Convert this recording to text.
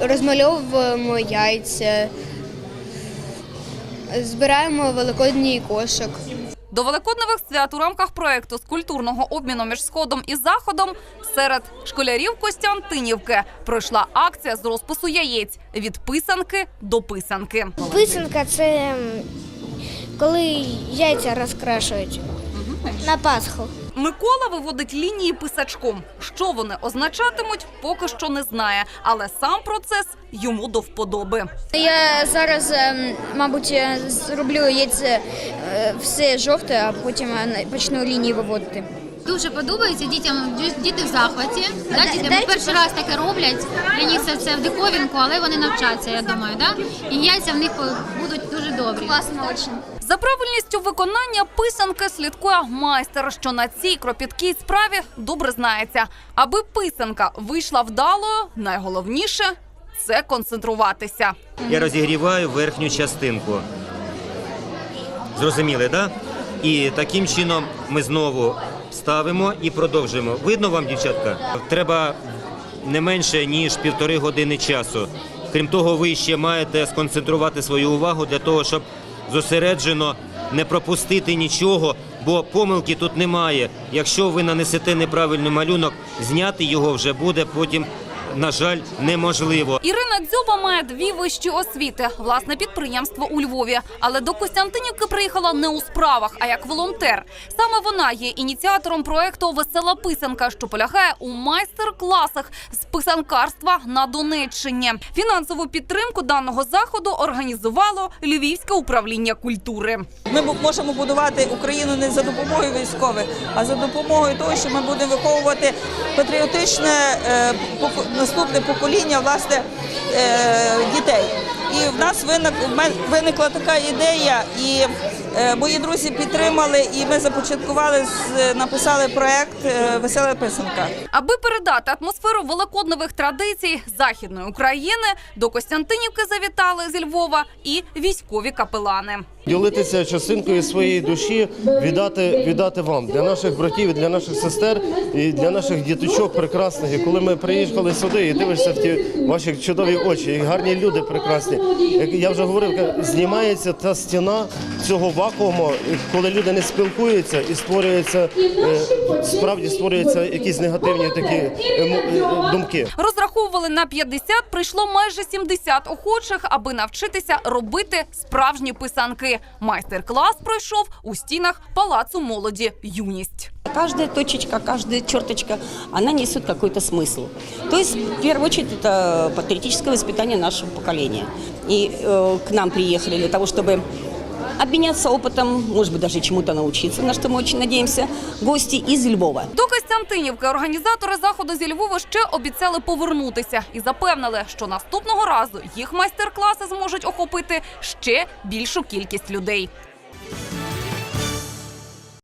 Розмальовуємо яйця, збираємо великодній кошик. До великодневих свят у рамках проекту з культурного обміну між сходом і заходом серед школярів Костянтинівки пройшла акція з розпису яєць від писанки до писанки. Писанка це коли яйця розкрашують на Пасху. Микола виводить лінії писачком. Що вони означатимуть, поки що не знає, але сам процес йому до вподоби. Я зараз, ем, мабуть, зроблю яйце е, все жовте, а потім е, почну лінії виводити. Дуже подобається дітям. Ді- Діти в захваті. Да, діти дайте- перший раз таке роблять. Для них це, це в диковінку, але вони навчаться, я думаю. Да? І яйця в них будуть дуже добрі. Класно дуже. За правильністю виконання писанки слідкує майстер, що на цій кропіткій справі добре знається. Аби писанка вийшла вдалою, найголовніше це концентруватися. Я розігріваю верхню частинку. Зрозуміли? Да? І таким чином ми знову ставимо і продовжуємо. Видно вам, дівчатка? Треба не менше ніж півтори години часу. Крім того, ви ще маєте сконцентрувати свою увагу для того, щоб зосереджено не пропустити нічого, бо помилки тут немає. Якщо ви нанесете неправильний малюнок, зняти його вже буде потім, на жаль, неможливо. Ірина Дзьоба має дві вищі освіти, власне підприємство у Львові. Але до Костянтинівки приїхала не у справах, а як волонтер. Саме вона є ініціатором проекту Весела писанка, що полягає у майстер-класах з писанкарства на Донеччині. Фінансову підтримку даного заходу організувало Львівське управління культури. Ми можемо будувати Україну не за допомогою військових, а за допомогою того, що ми будемо виховувати патріотичне е, наступне покоління власне е, дітей. І в нас виник, виникла така ідея, і е, мої друзі підтримали, і ми започаткували, з- написали проект е, Весела писанка. Аби передати атмосферу великодневих традицій західної України, до Костянтинівки завітали зі Львова і військові капелани. Ділитися частинкою своєї душі, віддати, віддати вам для наших братів, для наших сестер і для наших діточок прекрасних. І коли ми приїхали сюди і дивишся в ті ваші чудові очі, і гарні люди прекрасні. Я вже говорив, знімається та стіна цього вакууму, коли люди не спілкуються і створюється е, справді створюються якісь негативні такі е, думки. Розраховували на 50, прийшло майже 70 охочих, аби навчитися робити справжні писанки. Майстер-клас пройшов у стінах палацу молоді юність. Каждая точечка, каждая черточка, она несет какой-то смысл. То есть, в первую очередь, это патриотическое воспитание нашего поколения. И э, к нам приехали для того, чтобы обменяться опытом, может быть, даже чему-то научиться, на что мы очень надеемся, гости из Львова. До Костянтинівки організатори заходу зі Львова ще обіцяли повернутися і запевнили, що наступного разу їх майстер-класи зможуть охопити ще більшу кількість людей.